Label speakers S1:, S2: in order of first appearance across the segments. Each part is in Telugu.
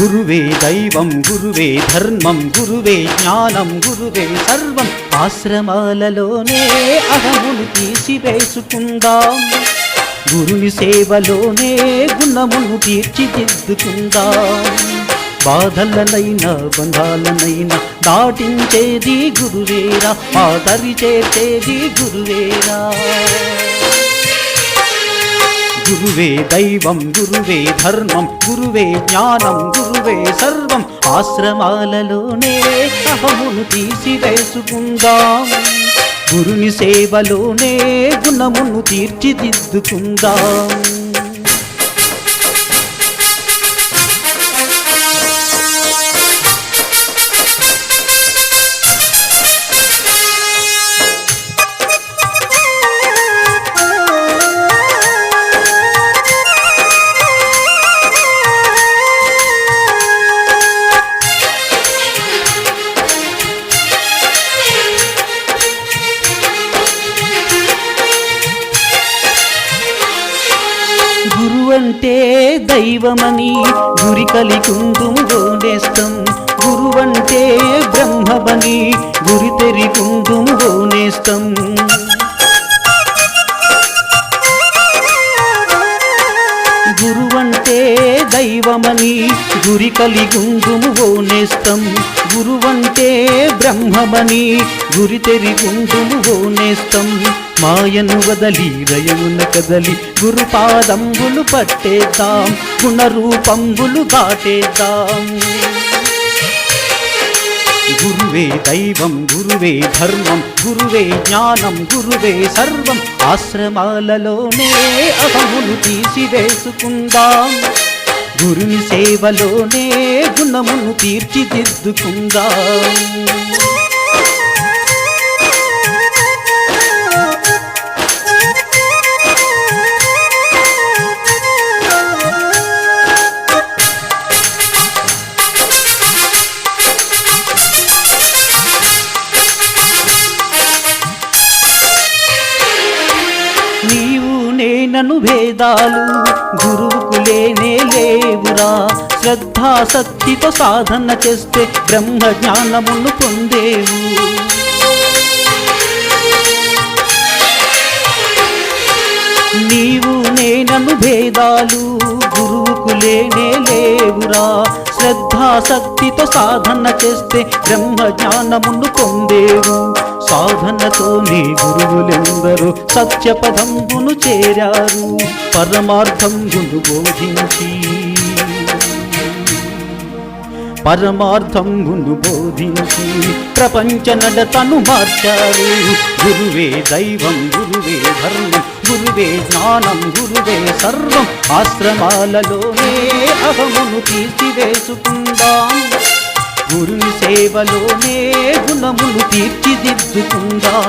S1: గురువే దైవం గురువే ధర్మం గురువే జ్ఞానం గురువే సర్వం. ఆశ్రమాలలోనే అహమును తీసివేసుకుందాం. గురుని సేవలోనే గుణమును తీర్చిదిద్దుకుందాం. బాధలనైనా బంధాలనైనా దాటించేది గురువేరా ఆదరి చేసేది గురువేరా. గురువే దైవం గురువే ధర్మం గురువే జ్ఞానం గురు నువ్వే సర్వం ఆశ్రమాలలోనే అహమును తీసివేసుకుందాం. గురుని సేవలోనే గుణమును తీర్చిదిద్దుకుందాం. గురువంటే దైవమని గురి కలికుందుము నేస్తం గురువంటే బ్రహ్మమని గురి తెరికుందుము దైవమని గురి కలిగుందుము నేస్తం. గురువంటే బ్రహ్మమని గురి తెరిగుందుము నేస్తం. మాయను వదలి రయమున కదలి గురుపాదంబులు పట్టేద్దాం. గుణరూపంబులు దాటేద్దాం. గురువే దైవం గురువే ధర్మం గురువే జ్ఞానం గురువే సర్వం. ఆశ్రమాలలోనే అహమును తీసివేసుకుందాం. గురుని సేవలోనే గుణమును తీర్చిదిద్దుకుందాం? నీవు నేనను భేదాలు గురువుకు లేనే లేవురా. శ్రద్ధాశక్తితో సాధన చేస్తే బ్రహ్మ జ్ఞానమును పొందేవు. నీవు నేనను భేదాలు గురువుకు లేనే లేవురా. శ్రద్ధాశక్తితో సాధన చేస్తే బ్రహ్మ జ్ఞానమును పొందేవు సాధనతోనే గురువులెందరూ సత్యపదంబును చేరారు. పరమార్థంబును బోధించి పరమార్థంబును బోధించి ప్రపంచ నడతను మార్చారు గురువే దైవం గురువే ధర్మం గురువే జ్ఞానం గురువే సర్వం. ఆశ్రమాలలోనే అహమును తీర్చివేసుకుందాం. గురుని సేవలోనే గుణములు తీర్చిదిద్దుకుందాం.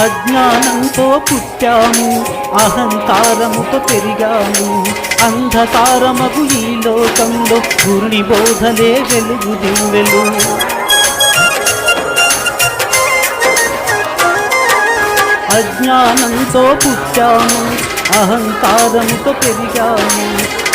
S1: అజ్ఞానంతో పుట్టాము అహంకారముతో పెరిగాము అంధకారమగు ఈ లోకంలో గురుని బోధలే వెలుగు దివ్వెలు. అజ్ఞానంతో పుట్టాము అహంకారముతో పెరిగాము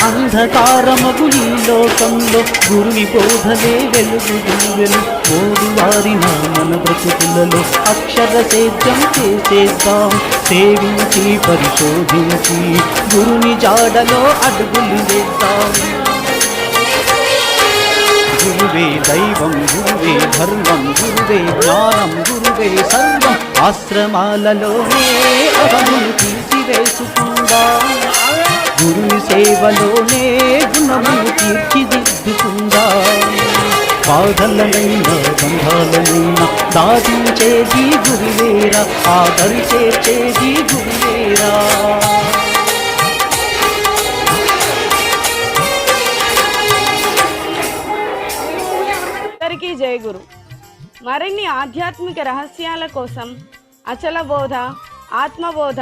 S1: అంధకారమగు ఈ లోకంలో గురుని బోధలే వెలుగు దివ్వెలు మోడు వారిన మన బ్రతుకులలో అక్షర సేద్యం చేసేద్దాం. సేవించి పరిశోధించి గురుని జాడలో అడుగులు వేద్దాం. గురువే దైవం గురువే ధర్మం గురువే జ్ఞానం గురువే సర్వం. ఆశ్రమాలలోనే అహమును తీసివేసుకుందాం గురుని సేవలోనే గుణమును తీర్చిదిద్దుకుందా? బాధలనైనా బంధాలనైనా దాదించేది గురువేరా ఆదరి చేసేది గురువేరా?
S2: అందరికీ జయగురు మరిన్ని ఆధ్యాత్మిక రహస్యాల కోసం అచలబోధ ఆత్మబోధ